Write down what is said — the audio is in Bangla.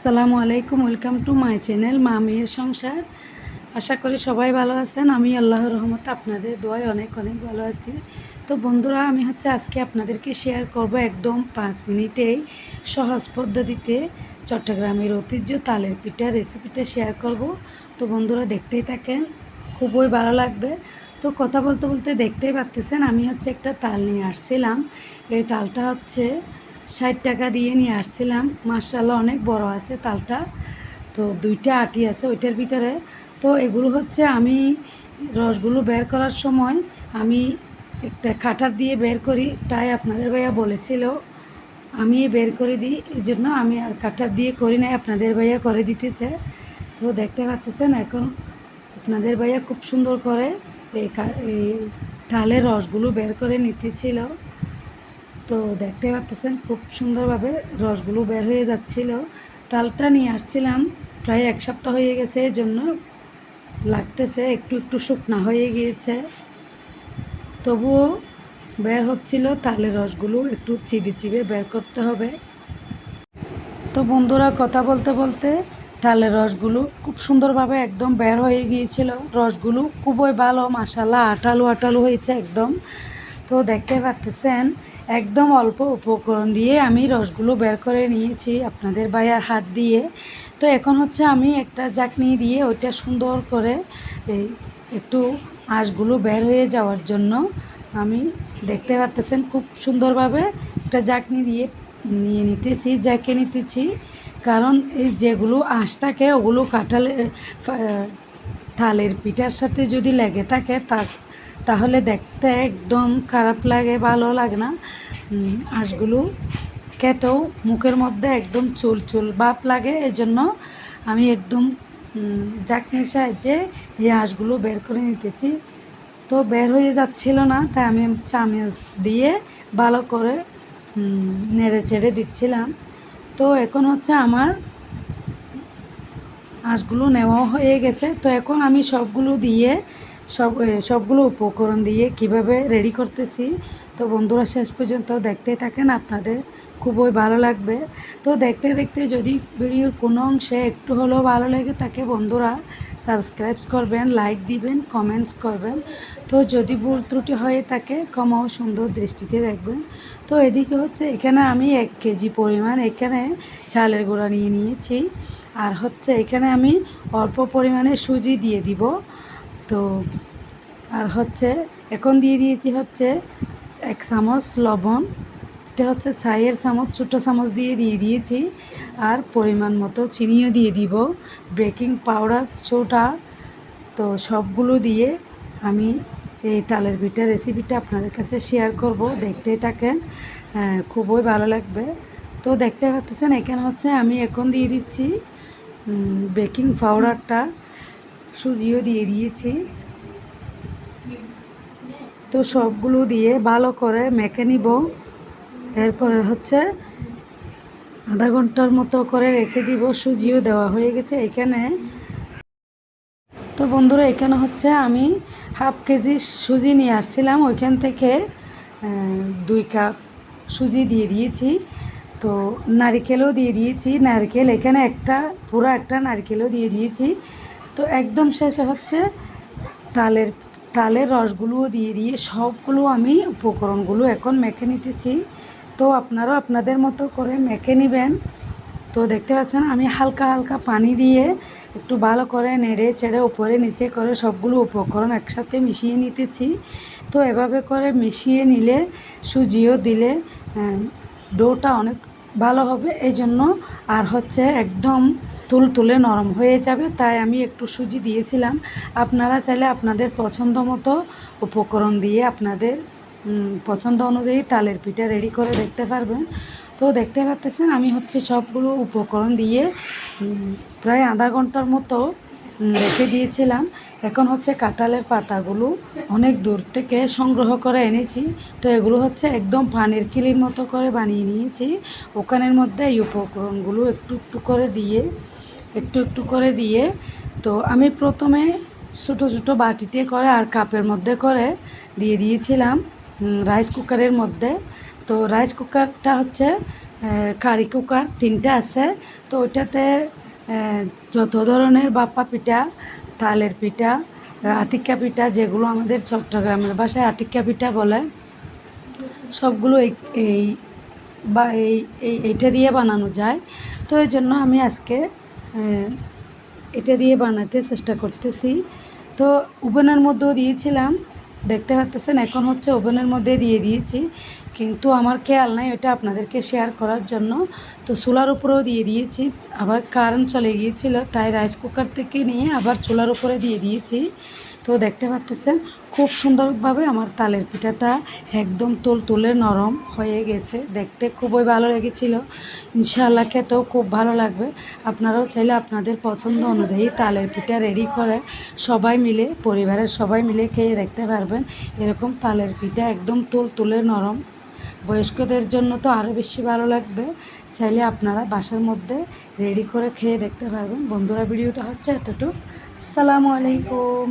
আসসালামু আলাইকুম, ওয়েলকাম টু মাই চ্যানেল মা মেয়ের সংসার। আশা করি সবাই ভালো আছেন। আমি আল্লাহ রহমতে আপনাদের দোয়ায় অনেক অনেক ভালো আছি। তো বন্ধুরা, আমি হচ্ছে আজকে আপনাদেরকে শেয়ার করব একদম পাঁচ মিনিটেই সহজ পদ্ধতিতে চট্টগ্রামের ঐতিহ্য তালের পিঠা রেসিপিটা শেয়ার করব। তো বন্ধুরা, দেখতেই থাকেন, খুবই ভালো লাগবে। তো কথা বলতে বলতে দেখতেই পাচ্তেছেন আমি হচ্ছে একটা তাল নিয়ে আসছিলাম। এই তালটা হচ্ছে ষাট টাকা দিয়ে নিয়ে আসছিলাম। মার্শাল্লাহ অনেক বড় আছে তালটা। তো দুইটা আটি আছে ওইটার ভিতরে। তো এগুলো হচ্ছে আমি রসগুলো বের করার সময় আমি একটা কাটার দিয়ে বের করি। তাই আপনাদের ভাইয়া বলেছিল, আমি বের করে দিই। এই জন্য আমি আর কাটার দিয়ে করি নাই, আপনাদের ভাইয়া করে দিতেছে। তো দেখতে পাচ্তেছেন এখন আপনাদের ভাইয়া খুব সুন্দর করে এই তালের রসগুলো বের করে নিতেছিল। তো দেখতে পাচ্তেছেন খুব সুন্দরভাবে রসগুলো বের হয়ে যাচ্ছিল। তালটা নিয়ে আসছিলাম, প্রায় এক সপ্তাহ হয়ে গেছে এই জন্য লাগতেছে একটু একটু শুকনা হয়ে গিয়েছে। তবুও বের হচ্ছিল তালের রসগুলো একটু চিবি চিবে বের করতে হবে। তো বন্ধুরা, কথা বলতে বলতে তালের রসগুলো খুব সুন্দরভাবে একদম বের হয়ে গিয়েছিল। রসগুলো খুবই ভালো মাসাল্লাহ আটালু আটালু হয়েছে একদম। তো দেখতে পাচ্তেছেন একদম অল্প উপকরণ দিয়ে আমি রসগুলো বের করে নিয়েছি আপনাদের ভাইয়ার হাত দিয়ে। তো এখন হচ্ছে আমি একটা জাকনি দিয়ে ওইটা সুন্দর করে এই একটু আঁশগুলো বের হয়ে যাওয়ার জন্য আমি দেখতে পাচ্তেছেন খুব সুন্দরভাবে একটা জাকনি দিয়ে নিয়ে নিতেছি, জ্যাকে নিতেছি। কারণ এই যেগুলো আঁশ থাকে ওগুলো কাটালে থালের পিঠার সাথে যদি লেগে থাকে তা তাহলে দেখতে একদম খারাপ লাগে, ভালো লাগে না। আঁশগুলো খেতেও মুখের মধ্যে একদম চুল চুল ভাব লাগে, এজন্য আমি একদম জাকনির সাহায্যে এই আঁশগুলো বের করে নিতেছি। তো বের হয়ে যাচ্ছিল না, তাই আমি চামচ দিয়ে ভালো করে নেড়ে চেড়ে দিচ্ছিলাম। তো এখন হচ্ছে আমার আঁশগুলো নেওয়া হয়ে গেছে। তো এখন আমি সবগুলো দিয়ে সব সবগুলো উপকরণ দিয়ে কীভাবে রেডি করতেছি। তো বন্ধুরা, শেষ পর্যন্ত দেখতেই থাকেন, আপনাদের খুবই ভালো লাগবে। তো দেখতে দেখতে যদি ভিডিওর কোনো অংশে একটু হলেও ভালো লাগে তাকে বন্ধুরা সাবস্ক্রাইব করবেন লাইক দিবেন কমেন্টস করবেন। তো যদি ভুল ত্রুটি হয়ে থাকে কমাও সুন্দর দৃষ্টিতে দেখবেন। তো এদিকে হচ্ছে, এখানে আমি এক কেজি পরিমাণ এখানে চালের গুঁড়া নিয়ে নিয়েছি। আর হচ্ছে, এখানে আমি অল্প পরিমাণে সুজি দিয়ে দিব। তো আর হচ্ছে এখন দিয়ে দিয়েছি হচ্ছে এক চামচ লবণ এটা হচ্ছে ছাইয়ের চামচ ছোটো চামচ দিয়ে দিয়ে দিয়েছি আর পরিমাণ মতো চিনিও দিয়ে দিব বেকিং পাউডার ছোটা তো সবগুলো দিয়ে আমি এই তালের পিঠা রেসিপিটা আপনাদের কাছে শেয়ার করব দেখতেই থাকেন হ্যাঁ, খুবই ভালো লাগবে। তো দেখতে পাচ্ছেন এখানে হচ্ছে আমি এখন দিয়ে দিচ্ছি বেকিং পাউডারটা সুজিও দিয়ে দিয়েছি। তো সবগুলো দিয়ে ভালো করে মেখে নিব। এরপরে হচ্ছে আধা ঘণ্টার মতো করে রেখে দিব। সুজিও দেওয়া হয়ে গেছে এখানে। তো বন্ধুরা, এখানে হচ্ছে আমি হাফ কেজি সুজি নিয়ে আসছিলাম। ওইখান থেকে দুই কাপ সুজি দিয়ে দিয়েছি। তো নারিকেলও দিয়ে দিয়েছি। নারকেল এখানে একটা, পুরো একটা নারকেলও দিয়ে দিয়েছি। তো একদম শেষে হচ্ছে তালের তালের রসগুলোও দিয়ে দিয়ে সবগুলো আমি উপকরণগুলো এখন মেখে নিতেছি। তো আপনারাও আপনাদের মতো করে মেখে নেবেন। তো দেখতে পাচ্ছেন আমি হালকা হালকা পানি দিয়ে একটু ভালো করে নেড়ে চেড়ে উপরে নিচে করে সবগুলো উপকরণ একসাথে মিশিয়ে নিতেছি। তো এভাবে করে মিশিয়ে নিলে সুজিও দিলে ডোটা অনেক ভালো হবে। এই জন্য আর হচ্ছে একদম তুল তুলে নরম হয়ে যাবে, তাই আমি একটু সুজি দিয়েছিলাম। আপনারা চাইলে আপনাদের পছন্দ মতো উপকরণ দিয়ে আপনাদের পছন্দ অনুযায়ী তালের পিঠা রেডি করে দেখতে পারবেন। তো দেখতে পাচ্ছেন, আমি হচ্ছে সবগুলো উপকরণ দিয়ে প্রায় আধা ঘণ্টার মতো রেখে দিয়েছিলাম। এখন হচ্ছে কাঁঠালের পাতাগুলো অনেক দূর থেকে সংগ্রহ করে এনেছি। তো এগুলো হচ্ছে একদম পানির কিলির মতো করে বানিয়ে নিয়েছি। ওখানের মধ্যে এই উপকরণগুলো একটু একটু করে দিয়ে, একটু একটু করে দিয়ে, তো আমি প্রথমে ছোটো ছোটো বাটিতে করে আর কাপের মধ্যে করে দিয়ে দিয়েছিলাম রাইস কুকারের মধ্যে। তো রাইস কুকারটা হচ্ছে কারি কুকার তিনটা আছে। তো ওইটাতে যত ধরনের বাপ্পা পিঠা, তালের পিঠা, আতিক্কা পিঠা, যেগুলো আমাদের চট্টগ্রামের ভাষায় আতিক্কা পিঠা বলে, সবগুলো এই বা, এই এইটা দিয়ে বানানো যায়। তো এই জন্য আমি আজকে এটা দিয়ে বানাতে চেষ্টা করতেছি। তো ওভেনের মধ্যেও দিয়েছিলাম, দেখতে পাচ্তেছেন এখন হচ্ছে ওভেনের মধ্যে দিয়ে দিয়েছি। কিন্তু আমার খেয়াল নাই ওটা আপনাদেরকে শেয়ার করার জন্য। তো চুলার উপরেও দিয়ে দিয়েছি, আবার কারেন্ট চলে গিয়েছিল, তাই রাইস কুকার থেকে নিয়ে আবার চুলার উপরে দিয়ে দিয়েছি। তো দেখতে পাচ্তেছেন, খুব সুন্দরভাবে আমার তালের পিঠাটা একদম তোল তুলে নরম হয়ে গেছে। দেখতে খুবই ভালো লেগেছিল। ইনশাআল্লাহ খেতেও খুব ভালো লাগবে। আপনারাও চাইলে আপনাদের পছন্দ অনুযায়ী তালের পিঠা রেডি করে সবাই মিলে, পরিবারের সবাই মিলে খেয়ে দেখতে পারবেন। এরকম তালের পিঠা একদম তুল তুলে নরম। বয়স্কদের জন্য তো আরও বেশি ভালো লাগবে। চাইলে আপনারা বাসার মধ্যে রেডি করে খেয়ে দেখতে পারবেন। বন্ধুরা, ভিডিওটা হচ্ছে এতটুকু। আসসালামু আলাইকুম।